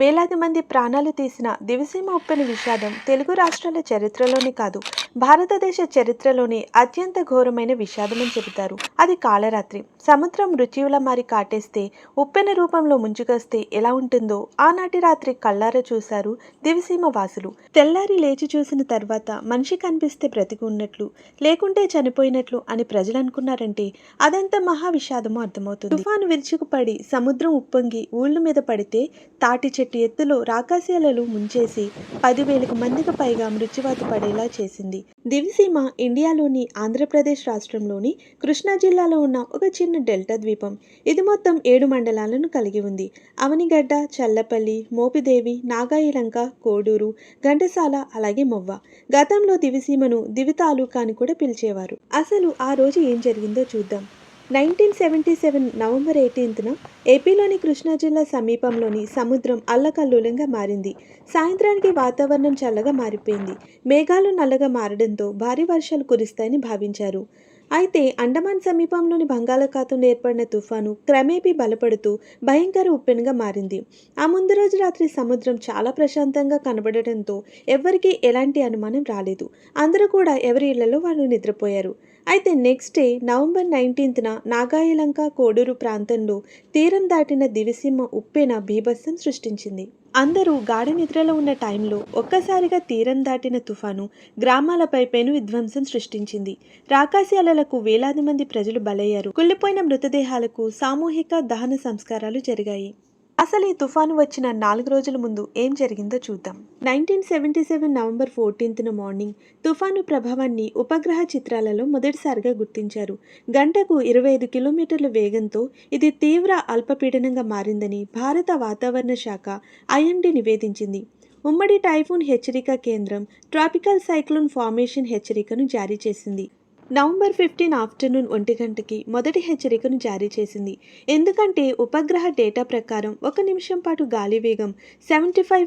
వేలాది మంది ప్రాణాలు తీసిన దివిసీమ ఉప్పెన విషాదం తెలుగు రాష్ట్రాల చరిత్రలోనే కాదు భారతదేశ చరిత్రలోనే అత్యంత ఘోరమైన విషాదమని చెబుతారు. అది కాళరాత్రి సముద్రం రుచివుల మారి కాటేస్తే ఉప్పెన రూపంలో ముంచుకొస్తే ఎలా ఉంటుందో ఆనాటి రాత్రి కళ్ళార చూశారు దివిసీమ వాసులు. తెల్లారి లేచి చూసిన తర్వాత మనిషి కనిపిస్తే బ్రతికి ఉన్నట్లు లేకుంటే చనిపోయినట్లు అని ప్రజలు అనుకున్నారంటే అదంతా మహావిషాదమో అర్థమవుతుంది. తుఫాను విరుచుకుపడి సముద్రం ఉప్పొంగి ఊళ్ళ మీద పడితే తాటి చెట్టు ఎత్తులో రాకాశీలలు ముంచేసి పదివేలకు మందికి పైగా మృత్యువాత పడేలా చేసింది. దివిసీమ ఇండియాలోని ఆంధ్రప్రదేశ్ రాష్ట్రంలోని కృష్ణా జిల్లాలో ఉన్న ఒక చిన్న డెల్టా ద్వీపం. ఇది మొత్తం ఏడు మండలాలను కలిగి ఉంది. అవనిగడ్డ చల్లపల్లి మోపిదేవి నాగాయలంక కోడూరు ఘంటసాల అలాగే మొవ్వ. గతంలో దివిసీమను దివి తాలూకా అని కూడా పిలిచేవారు. అసలు ఆ రోజు ఏం జరిగిందో చూద్దాం. నైన్టీన్ సెవెంటీ సెవెన్ నవంబర్ ఎయిటీన్త్న ఏపీలోని కృష్ణా జిల్లా సమీపంలోని సముద్రం అల్లకల్లోలంగా మారింది. సాయంత్రానికి వాతావరణం చల్లగా మారిపోయింది. మేఘాలు నల్లగా మారడంతో భారీ వర్షాలు కురుస్తాయని భావించారు. అయితే అండమాన్ సమీపంలోని బంగాళాఖాతంలో ఏర్పడిన తుఫాను క్రమేపీ బలపడుతూ భయంకర ఉప్పెనుగా మారింది. ఆ ముందు రోజు రాత్రి సముద్రం చాలా ప్రశాంతంగా కనబడటంతో ఎవ్వరికీ ఎలాంటి అనుమానం రాలేదు. అందరూ కూడా ఎవరి ఇళ్ళలో వాళ్ళు నిద్రపోయారు. అయితే నెక్స్ట్ డే నవంబర్ నైన్టీన్త్న నాగాయలంక కోడూరు ప్రాంతంలో తీరం దాటిన దివిసీమ ఉప్పెన బీభత్సం సృష్టించింది. అందరూ గాఢ నిద్రలో ఉన్న టైంలో ఒక్కసారిగా తీరం దాటిన తుఫాను గ్రామాలపై పెను విధ్వంసం సృష్టించింది. రాకాశయాలకు వేలాది మంది ప్రజలు బలయ్యారు. కుళ్ళిపోయిన మృతదేహాలకు సామూహిక దహన సంస్కారాలు జరిగాయి. అసలు ఈ తుఫాను వచ్చిన నాలుగు రోజుల ముందు ఏం జరిగిందో చూద్దాం. నైన్టీన్ సెవెంటీ సెవెన్ నవంబర్ ఫోర్టీన్త్న మార్నింగ్ తుఫాను ప్రభావాన్ని ఉపగ్రహ చిత్రాలలో మొదటిసారిగా గుర్తించారు. గంటకు ఇరవై ఐదు కిలోమీటర్ల వేగంతో ఇది తీవ్ర అల్పపీడనంగా మారిందని భారత వాతావరణ శాఖ ఐఎండీ నివేదించింది. ఉమ్మడి టైఫూన్ హెచ్చరిక కేంద్రం ట్రాపికల్ సైక్లోన్ ఫార్మేషన్ హెచ్చరికను జారీ చేసింది. నవంబర్ ఫిఫ్టీన్ ఆఫ్టర్నూన్ ఒంటి గంటకి మొదటి హెచ్చరికను జారీ చేసింది. ఎందుకంటే ఉపగ్రహ డేటా ప్రకారం ఒక నిమిషం పాటు గాలి వేగం seventy five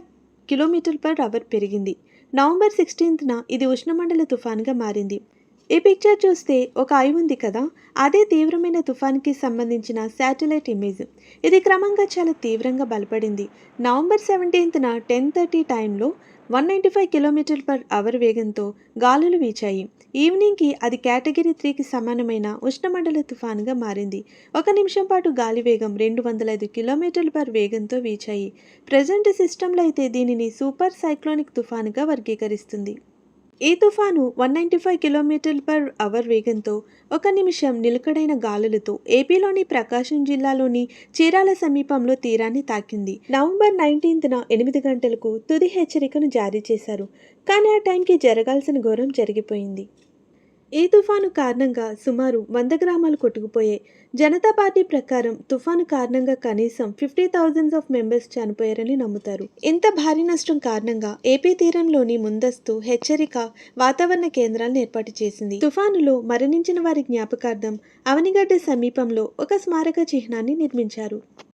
kilometre per hour పెరిగింది. నవంబర్ సిక్స్టీన్త్న ఇది ఉష్ణమండల తుఫాన్గా మారింది. ఈ పిక్చర్ చూస్తే ఒక ఐ ఉంది కదా? అదే తీవ్రమైన తుఫాన్కి సంబంధించిన శాటిలైట్ ఇమేజ్ ఇది క్రమంగా చాలా తీవ్రంగా బలపడింది. నవంబర్ సెవెంటీన్త్న టెన్ థర్టీ టైంలో one ninety five kilometre per hour వేగంతో గాలులు వీచాయి. ఈవినింగ్కి అది కేటగిరీ త్రీకి సమానమైన ఉష్ణమండల తుఫానుగా మారింది. ఒక నిమిషం పాటు గాలి వేగం రెండు వందల ఐదు కిలోమీటర్ల పర్ వేగంతో వీచాయి. ప్రజెంట్ సిస్టంలో అయితే దీనిని సూపర్ సైక్లోనిక్ తుఫానుగా వర్గీకరిస్తుంది. ఈ తుఫాను one ninety five kilometre per hour వేగంతో ఒక నిమిషం నిలకడైన గాలులతో ఏపీలోని ప్రకాశం జిల్లాలోని చీరాల సమీపంలో తీరాన్ని తాకింది. నవంబర్ నైన్టీన్త్న ఎనిమిది గంటలకు తుది హెచ్చరికను జారీ చేశారు. కానీ ఆ టైంకి జరగాల్సిన ఘోరం జరిగిపోయింది. ఈ తుఫాను కారణంగా సుమారు వంద గ్రామాలు కొట్టుకుపోయాయి. జనతా పార్టీ ప్రకారం తుఫాను కారణంగా కనీసం ఫిఫ్టీ థౌజండ్స్ ఆఫ్ మెంబర్స్ చనిపోయారని నమ్ముతారు. ఇంత భారీ నష్టం కారణంగా ఏపీ తీరంలోని ముందస్తు హెచ్చరిక వాతావరణ కేంద్రాలను ఏర్పాటు చేసింది. తుఫానులో మరణించిన వారి జ్ఞాపకార్థం అవనిగడ్డ సమీపంలో ఒక స్మారక చిహ్నాన్ని నిర్మించారు.